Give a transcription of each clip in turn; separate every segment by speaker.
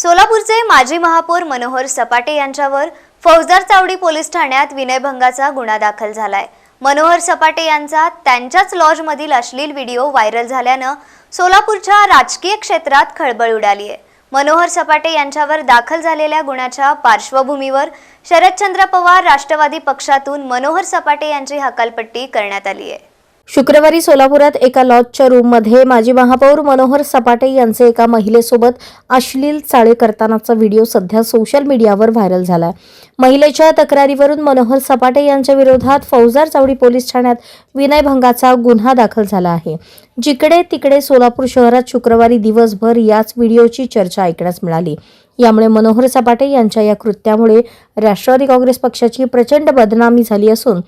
Speaker 1: सोलापूरचे माजी महापौर मनोहर सपाटे यांच्यावर फौजदार चावडी पोलीस ठाण्यात विनयभंगाचा गुन्हा दाखल झालाय. मनोहर सपाटे यांचा त्यांच्याच लॉजमधील अश्लील व्हिडिओ व्हायरल झाल्यानं सोलापूरच्या राजकीय क्षेत्रात खळबळ उडाली आहे. मनोहर सपाटे यांच्यावर दाखल झालेल्या गुन्ह्याच्या पार्श्वभूमीवर शरदचंद्र पवार राष्ट्रवादी पक्षातून मनोहर सपाटे यांची हकालपट्टी करण्यात आली आहे.
Speaker 2: शुक्रवारी सोलापुरात एका लॉजच्या रूममध्ये माजी महापौर मनोहर सपाटे यांचे एका महिलेसोबत अश्लील चाळे करतानाचा व्हिडिओ सध्या सोशल मीडियावर व्हायरल झाला महिलेच्या तक्रारीवरून मनोहर सपाटे यांच्या विरोधात फौजदार चावडी पोलीस ठाण्यात विनयभंगाचा गुन्हा दाखल झाला आहे. जिकडे तिकडे सोलापूर शहरात शुक्रवारी दिवसभर याच व्हिडिओची चर्चा ऐकण्यास मिळाली. यामुळे मनोहर सपाटे यांच्या या कृत्यामुळे राष्ट्रवादी काँग्रेस पक्षाची प्रचंड बदनामी झाली असून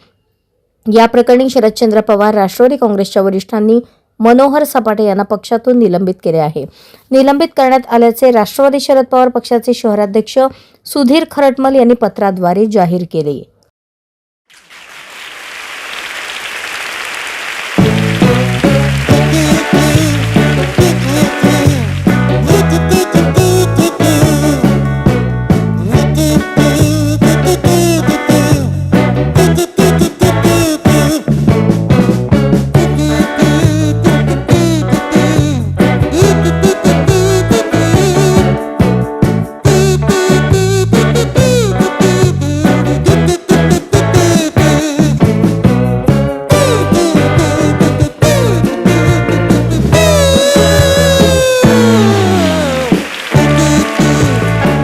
Speaker 2: या प्रकरणी शरदचंद्र पवार राष्ट्रवादी काँग्रेसच्या वरिष्ठांनी मनोहर सपाटे यांना पक्षातून निलंबित केले आहे. निलंबित करण्यात आल्याचे राष्ट्रवादी शरद पवार पक्षाचे शहराध्यक्ष सुधीर खरटमल यांनी पत्राद्वारे जाहीर केले.